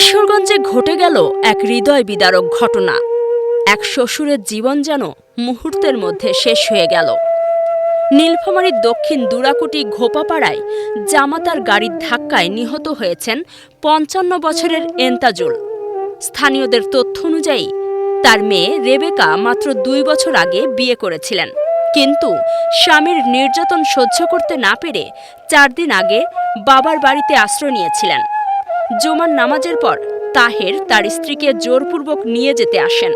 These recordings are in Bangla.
কিশোরগঞ্জে ঘটে গেল এক হৃদয় বিদারক ঘটনা। এক শ্বশুরের জীবন যেন মুহূর্তের মধ্যে শেষ হয়ে গেল। নীলফামারীর দক্ষিণ দুরাকুটি ঘোপাপাড়ায় জামাতার গাড়ির ধাক্কায় নিহত হয়েছেন পঞ্চান্ন বছরের এন্তাজুল। স্থানীয়দের তথ্য অনুযায়ী, তার মেয়ে রেবেকা মাত্র দুই বছর আগে বিয়ে করেছিলেন। কিন্তু স্বামীর নির্যাতন সহ্য করতে না পেরে চার দিন আগে বাবার বাড়িতে আশ্রয় নিয়েছিলেন। জুমার নামাজের পর তাহের তার স্ত্রীকে জোরপূর্বক নিয়ে যেতে আসেন।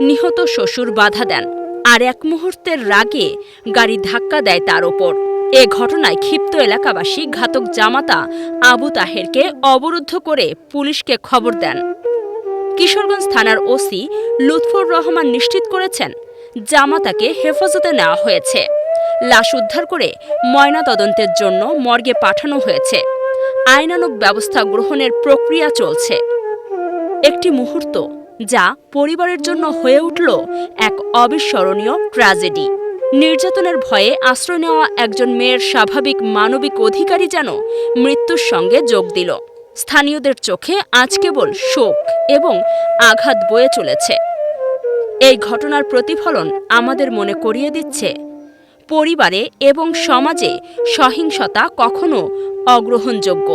নিহত শ্বশুর বাধা দেন আর এক মুহূর্তের রাগে গাড়ি ধাক্কা দেয় তার ওপর। এ ঘটনায় ক্ষিপ্ত এলাকাবাসী ঘাতক জামাতা আবু তাহেরকে অবরুদ্ধ করে পুলিশকে খবর দেন। কিশোরগঞ্জ থানার ওসি লুৎফুর রহমান নিশ্চিত করেছেন, জামাতাকে হেফাজতে নেওয়া হয়েছে। লাশ উদ্ধার করে ময়না তদন্তের জন্য মর্গে পাঠানো হয়েছে। আইনানুগ ব্যবস্থা গ্রহণের প্রক্রিয়া চলছে। একটি মুহূর্ত যা পরিবারের জন্য হয়ে উঠল এক অবিস্মরণীয় ট্র্যাজেডি নির্যাতনের ভয়ে আশ্রয় নেওয়া একজন মেয়ের স্বাভাবিক মানবিক অধিকারী যেন মৃত্যুর সঙ্গে যোগ দিল। স্থানীয়দের চোখে আজ কেবল শোক এবং আঘাত বয়ে চলেছে। এই ঘটনার প্রতিফলন আমাদের মনে করিয়ে দিচ্ছে পরিবারে এবং সমাজে সহিংসতা কখনো অগ্রহণযোগ্য।